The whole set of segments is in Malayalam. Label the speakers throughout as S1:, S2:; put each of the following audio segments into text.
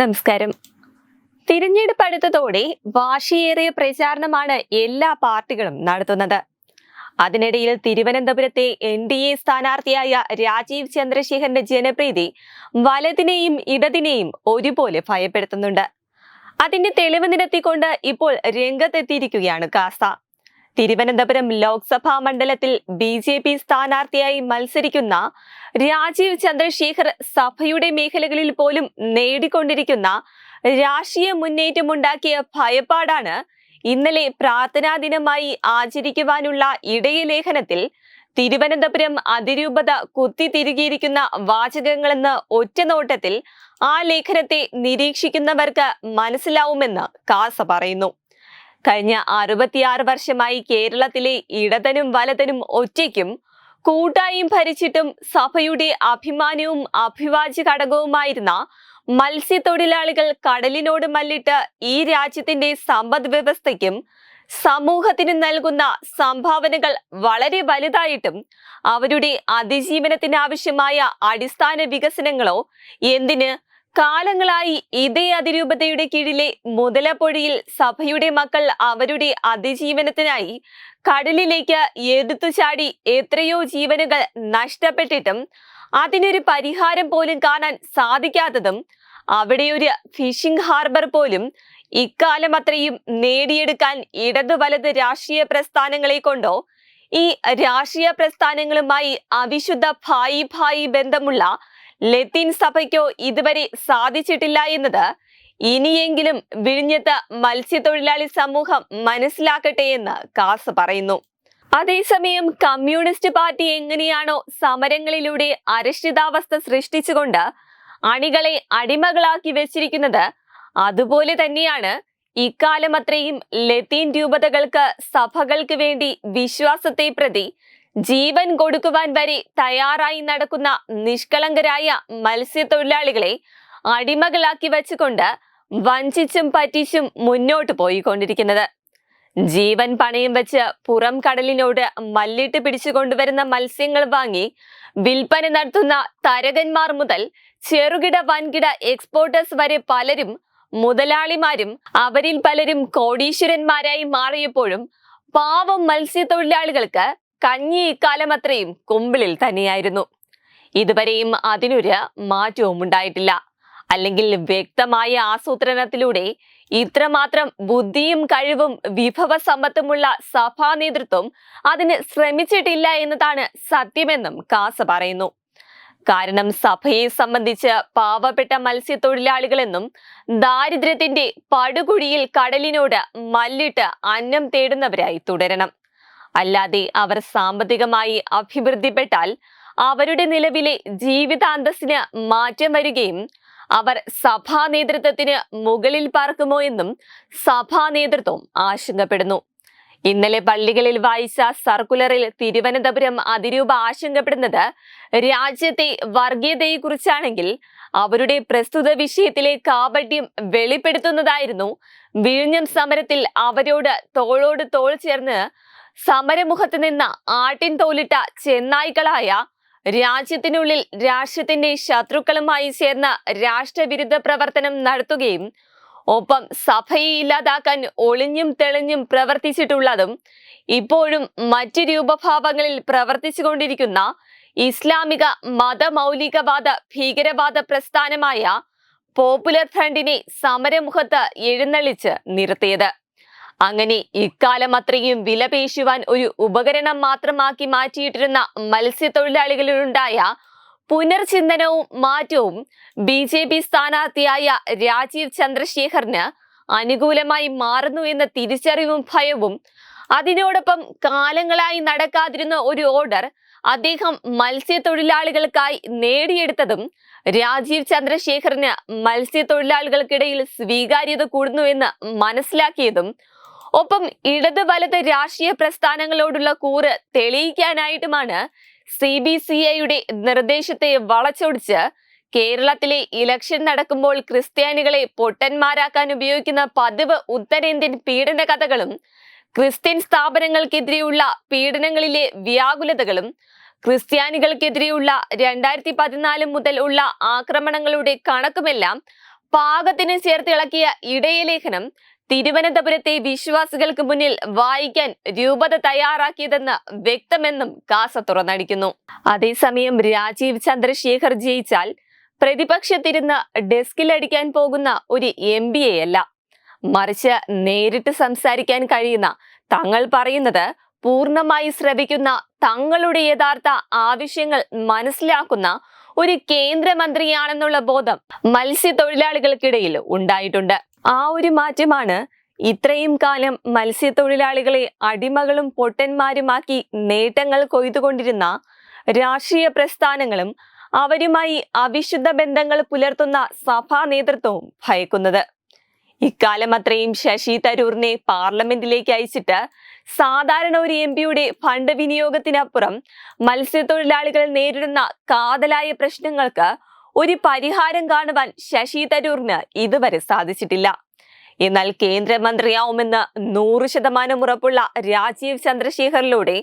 S1: നമസ്കാരം. തിരഞ്ഞെടുപ്പ് അടുത്തതോടെ വാശിയേറിയ പ്രചാരണമാണ് എല്ലാ പാർട്ടികളും നടത്തുന്നത്. അതിനിടയിൽ തിരുവനന്തപുരത്തെ എൻ ഡി എ സ്ഥാനാർത്ഥിയായ രാജീവ് ചന്ദ്രശേഖരന്റെ ജനപ്രീതി വലതിനെയും ഇടതിനെയും ഒരുപോലെ ഭയപ്പെടുത്തുന്നുണ്ട്. അതിന്റെ തെളിവ് നിരത്തിക്കൊണ്ട് ഇപ്പോൾ രംഗത്തെത്തിയിരിക്കുകയാണ് കാസ. തിരുവനന്തപുരം ലോക്സഭാ മണ്ഡലത്തിൽ ബി ജെ പി സ്ഥാനാർത്ഥിയായി മത്സരിക്കുന്ന രാജീവ് ചന്ദ്രശേഖർ സഭയുടെ മേഖലകളിൽ പോലും നേടിക്കൊണ്ടിരിക്കുന്ന രാഷ്ട്രീയ മുന്നേറ്റമുണ്ടാക്കിയ ഭയപ്പാടാണ് ഇന്നലെ പ്രാർത്ഥനാ ദിനമായി ആചരിക്കുവാനുള്ള ഇടയലേഖനത്തിൽ തിരുവനന്തപുരം അതിരൂപത കുത്തിത്തിരുകിയിരിക്കുന്ന വാചകങ്ങളെന്ന് ഒറ്റനോട്ടത്തിൽ ആ ലേഖനത്തെ നിരീക്ഷിക്കുന്നവർക്ക് മനസ്സിലാവുമെന്ന് കാസ പറയുന്നു. കഴിഞ്ഞ അറുപത്തിയാറ് വർഷമായി കേരളത്തിലെ ഇടതനും വലതനും ഒറ്റയ്ക്കും കൂട്ടായും ഭരിച്ചിട്ടും സഭയുടെ അഭിമാനവും അഭിവാജ്യ ഘടകവുമായിരുന്ന മത്സ്യത്തൊഴിലാളികൾ കടലിനോട് മല്ലിട്ട് ഈ രാജ്യത്തിന്റെ സമ്പദ് വ്യവസ്ഥയ്ക്കും സമൂഹത്തിനും നൽകുന്ന സംഭാവനകൾ വളരെ വലുതായിട്ടും അവരുടെ അതിജീവനത്തിനാവശ്യമായ അടിസ്ഥാന വികസനങ്ങളോ എന്തിന് കാലങ്ങളായി ഇതേ അതിരൂപതയുടെ കീഴിലെ മുതലപ്പൊഴിയിൽ സഭയുടെ മക്കൾ അവരുടെ അതിജീവനത്തിനായി കടലിലേക്ക് എടുത്തു ചാടി എത്രയോ ജീവനുകൾ നഷ്ടപ്പെട്ടിട്ടും അതിനൊരു പരിഹാരം പോലും കാണാൻ സാധിക്കാത്തതും അവിടെ ഒരു ഫിഷിംഗ് ഹാർബർ പോലും ഇക്കാലം അത്രയും നേടിയെടുക്കാൻ ഇടതു വലത് രാഷ്ട്രീയ പ്രസ്ഥാനങ്ങളെ കൊണ്ടോ ഈ രാഷ്ട്രീയ പ്രസ്ഥാനങ്ങളുമായി അവിശുദ്ധ ഭായി ഭായി ബന്ധമുള്ള ലത്തീൻ സഭയ്ക്കോ ഇതുവരെ സാധിച്ചിട്ടില്ല എന്നത് ഇനിയെങ്കിലും വിഴിഞ്ഞത്ത് മത്സ്യത്തൊഴിലാളി സമൂഹം മനസ്സിലാക്കട്ടെ എന്ന് കാസ് പറയുന്നു. അതേസമയം കമ്മ്യൂണിസ്റ്റ് പാർട്ടി എങ്ങനെയാണോ സമരങ്ങളിലൂടെ അരക്ഷിതാവസ്ഥ സൃഷ്ടിച്ചുകൊണ്ട് അണികളെ അടിമകളാക്കി വെച്ചിരിക്കുന്നത് അതുപോലെ തന്നെയാണ് ഇക്കാലം അത്രയും ലത്തീൻ രൂപതകൾക്ക് സഭകൾക്ക് വേണ്ടി വിശ്വാസത്തെ പ്രതി ജീവൻ കൊടുക്കുവാൻ വരെ തയ്യാറായി നടക്കുന്ന നിഷ്കളങ്കരായ മത്സ്യത്തൊഴിലാളികളെ അടിമകളാക്കി വച്ചുകൊണ്ട് വഞ്ചിച്ചും പറ്റിച്ചും മുന്നോട്ട് പോയിക്കൊണ്ടിരിക്കുന്നത്. ജീവൻ പണയം വെച്ച് പുറം കടലിനോട് മല്ലിട്ട് പിടിച്ചു കൊണ്ടുവരുന്ന മത്സ്യങ്ങൾ വാങ്ങി വിൽപ്പന നടത്തുന്ന തരകന്മാർ മുതൽ ചെറുകിട വൻകിട എക്സ്പോർട്ടേഴ്സ് വരെ പലരും മുതലാളിമാരും അവരിൽ പലരും കോടീശ്വരന്മാരായി മാറിയപ്പോഴും പാവം മത്സ്യത്തൊഴിലാളികൾക്ക് കഞ്ഞി ഇക്കാലം അത്രയും കുമ്പിളിൽ തന്നെയായിരുന്നു. ഇതുവരെയും അതിനൊരു മാറ്റവും ഉണ്ടായിട്ടില്ല. അല്ലെങ്കിൽ വ്യക്തമായ ആസൂത്രണത്തിലൂടെ ഇത്രമാത്രം ബുദ്ധിയും കഴിവും വിഭവ സമ്പത്തുമുള്ള സഭാ നേതൃത്വം അതിന് ശ്രമിച്ചിട്ടില്ല എന്നതാണ് സത്യമെന്നും കാസ പറയുന്നു. കാരണം സഭയെ സംബന്ധിച്ച് പാവപ്പെട്ട മത്സ്യത്തൊഴിലാളികളെന്നും ദാരിദ്ര്യത്തിന്റെ പടുകുഴിയിൽ കടലിനോട് മല്ലിട്ട് അന്നം തേടുന്നവരായി തുടരണം. അല്ലാതെ അവർ സാമ്പത്തികമായി അഭിവൃദ്ധിപ്പെട്ടാൽ അവരുടെ നിലവിലെ ജീവിതാന്തസ്സിന് മാറ്റം വരികയും അവർ സഭാ നേതൃത്വത്തിന് മുകളിൽ പാർക്കുമോ എന്നും സഭാ നേതൃത്വം ആശങ്കപ്പെടുന്നു. ഇന്നലെ പള്ളികളിൽ വായിച്ച സർക്കുലറിൽ തിരുവനന്തപുരം അതിരൂപ ആശങ്കപ്പെടുന്നത് രാജ്യത്തെ വർഗീയതയെക്കുറിച്ചാണെങ്കിൽ അവരുടെ പ്രസ്തുത വിഷയത്തിലെ കാപട്യം വെളിപ്പെടുത്തുന്നതായിരുന്നു. വിഴിഞ്ഞം സമരത്തിൽ അവരോട് തോളോട് തോൾ ചേർന്ന് സമരമുഖത്ത് നിന്ന് ആട്ടിൻ തോലിട്ട ചെന്നായ്ക്കളായ രാജ്യത്തിനുള്ളിൽ രാഷ്ട്രത്തിന്റെ ശത്രുക്കളുമായി ചേർന്ന് രാഷ്ട്രവിരുദ്ധ പ്രവർത്തനം നടത്തുകയും ഒപ്പം സഭയെ ഇല്ലാതാക്കാൻ ഒളിഞ്ഞും തെളിഞ്ഞും പ്രവർത്തിച്ചിട്ടുള്ളതും ഇപ്പോഴും മറ്റ് രൂപഭാവങ്ങളിൽ പ്രവർത്തിച്ചുകൊണ്ടിരിക്കുന്ന ഇസ്ലാമിക മതമൗലികവാദ ഭീകരവാദ പ്രസ്ഥാനമായ പോപ്പുലർ ഫ്രണ്ടിനെ സമരമുഖത്ത് എഴുന്നള്ളിച്ച് നിർത്തിയത്. അങ്ങനെ ഇക്കാലം അത്രയും വിലപേശുവാൻ ഒരു ഉപകരണം മാത്രമാക്കി മാറ്റിയിട്ടിരുന്ന മത്സ്യത്തൊഴിലാളികളിലുണ്ടായ പുനർചിന്തനവും മാറ്റവും ബി ജെ പി സ്ഥാനാർത്ഥിയായ രാജീവ് ചന്ദ്രശേഖറിന് അനുകൂലമായി മാറുന്നു എന്ന തിരിച്ചറിവും ഭയവും അതിനോടൊപ്പം കാലങ്ങളായി നടക്കാതിരുന്ന ഒരു ഓർഡർ അദ്ദേഹം മത്സ്യത്തൊഴിലാളികൾക്കായി നേടിയെടുത്തതും രാജീവ് ചന്ദ്രശേഖറിന് മത്സ്യത്തൊഴിലാളികൾക്കിടയിൽ സ്വീകാര്യത കൂടുന്നുവെന്ന് മനസ്സിലാക്കിയതും ഒപ്പം ഇടത് വലത് രാഷ്ട്രീയ പ്രസ്ഥാനങ്ങളോടുള്ള കൂറ് തെളിയിക്കാനായിട്ടുമാണ് സി ബി സി ഐയുടെ നിർദ്ദേശത്തെ വളച്ചൊടിച്ച് കേരളത്തിലെ ഇലക്ഷൻ നടക്കുമ്പോൾ ക്രിസ്ത്യാനികളെ പൊട്ടന്മാരാക്കാൻ ഉപയോഗിക്കുന്ന പതിവ് ഉത്തരേന്ത്യൻ പീഡന കഥകളും ക്രിസ്ത്യൻ സ്ഥാപനങ്ങൾക്കെതിരെയുള്ള പീഡനങ്ങളിലെ വ്യാകുലതകളും ക്രിസ്ത്യാനികൾക്കെതിരെയുള്ള രണ്ടായിരത്തി പതിനാല് മുതൽ ഉള്ള ആക്രമണങ്ങളുടെ കണക്കുമെല്ലാം പാകത്തിന് ചേർത്തിളക്കിയ ഇടയലേഖനം തിരുവനന്തപുരത്തെ വിശ്വാസികൾക്ക് മുന്നിൽ വായിക്കാൻ രൂപത തയ്യാറാക്കിയതെന്ന് വ്യക്തമെന്നും കാസ തുറന്നടിക്കുന്നു. അതേസമയം രാജീവ് ചന്ദ്രശേഖർ ജയിച്ചാൽ പ്രതിപക്ഷത്തിരുന്ന് ഡെസ്കിലടിക്കാൻ പോകുന്ന ഒരു എം ബി അല്ല മറിച്ച് നേരിട്ട് സംസാരിക്കാൻ കഴിയുന്ന തങ്ങൾ പറയുന്നത് പൂർണമായി ശ്രവിക്കുന്ന തങ്ങളുടെ യഥാർത്ഥ ആവശ്യങ്ങൾ മനസ്സിലാക്കുന്ന ഒരു കേന്ദ്രമന്ത്രിയാണെന്നുള്ള ബോധം മത്സ്യത്തൊഴിലാളികൾക്കിടയിൽ ഉണ്ടായിട്ടുണ്ട്. ആ ഒരു മാറ്റമാണ് ഇത്രയും കാലം മത്സ്യത്തൊഴിലാളികളെ അടിമകളും പൊട്ടന്മാരുമാക്കി നേട്ടങ്ങൾ കൊയ്തുകൊണ്ടിരുന്ന രാഷ്ട്രീയ പ്രസ്ഥാനങ്ങളും അവരുമായി അവിശുദ്ധ ബന്ധങ്ങൾ പുലർത്തുന്ന സഭാ നേതൃത്വവും ഭയക്കുന്നത്. ഇക്കാലം അത്രയും ശശി തരൂറിനെ പാർലമെന്റിലേക്ക് അയച്ചിട്ട് സാധാരണ ഒരു എം പിയുടെ ഫണ്ട് വിനിയോഗത്തിനപ്പുറം മത്സ്യത്തൊഴിലാളികൾ നേരിടുന്ന കാതലായ പ്രശ്നങ്ങൾക്ക് ഒരു പരിഹാരം കാണുവാൻ ശശി തരൂറിന് ഇതുവരെ സാധിച്ചിട്ടില്ല. എന്നാൽ കേന്ദ്രമന്ത്രിയാവുമെന്ന് നൂറ് ശതമാനം ഉറപ്പുള്ള രാജീവ് ചന്ദ്രശേഖറിലൂടെ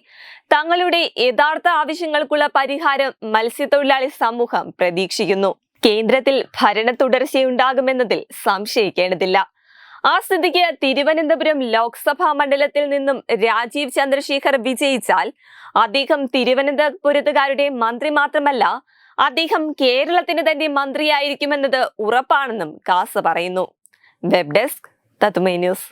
S1: തങ്ങളുടെ യഥാർത്ഥ ആവശ്യങ്ങൾക്കുള്ള പരിഹാരം മത്സ്യത്തൊഴിലാളി സമൂഹം പ്രതീക്ഷിക്കുന്നു. കേന്ദ്രത്തിൽ ഭരണ തുടർച്ചയുണ്ടാകുമെന്നതിൽ സംശയിക്കേണ്ടതില്ല. ആ സ്ഥിതിക്ക് തിരുവനന്തപുരം ലോക്സഭാ മണ്ഡലത്തിൽ നിന്നും രാജീവ് ചന്ദ്രശേഖർ വിജയിച്ചാൽ അദ്ദേഹം തിരുവനന്തപുരത്തുകാരുടെ മന്ത്രി മാത്രമല്ല അദ്ദേഹം കേരളത്തിന് തന്നെ മന്ത്രിയായിരിക്കുമെന്നത് ഉറപ്പാണെന്നും കാസ് പറയുന്നു. വെബ് ഡെസ്ക് തത്തുമൈ ന്യൂസ്.